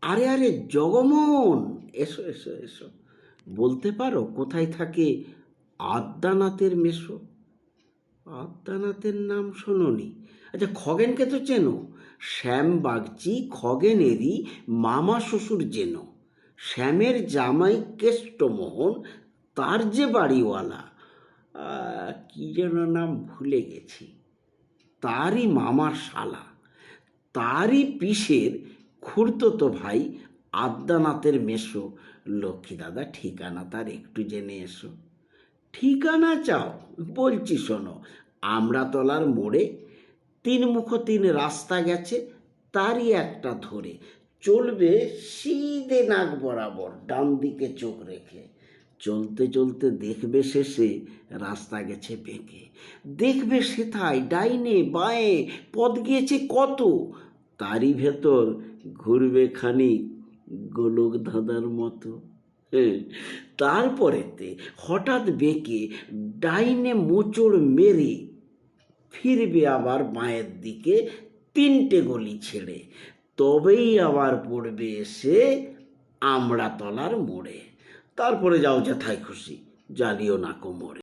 আরে আরে, জগমোহন, এসো এসো এসো। বলতে পারো কোথায় থাকে আদ্যানাথের মেশো আদ্যানাথের নাম শোনোনি। আচ্ছা খগেনকে তো চেনো। শ্যাম বাগচি খগেনেরই মামা শ্বশুর যেন শ্যামের জামাই কেষ্টমোহন, তার যে বাড়িওয়ালা। কি যেন নাম ভুলে গেছি। তারই মামার শালা। তারই পিসের খুড়তো ভাই আদ্যানাথের মেশো। লক্ষ্মী দাদা, ঠিকানা তার একটু জেনে এসো। ঠিকানা চাও? বলছি শোনো আমড়াতলার মোড়ে তিন মুখ তিন রাস্তা গেছে, তারই একটা ধরে। চলবে সিধে নাক বরাবর, ডান দিকে চোখ রেখে। চলতে চলতে দেখবে শেষে, রাস্তা গেছে বেঁকে। দেখবে সেথায়, ডাইনে, বাঁয়ে, পথ গিয়েছে কত? তারই ভেতর ঘুরবে খানিক গোলক ধাঁধার মতো। হ্যাঁ, তারপরেতে হঠাৎ বেঁকে ডাইনে মোচড় মেরে ফিরবে আবার মায়ের দিকে তিনটে গলি ছেড়ে। তবেই আবার পড়বে এসে আমড়াতলার মোড়ে। তারপরে যাও যেথায় খুশি জ্বালিও না কোমরে।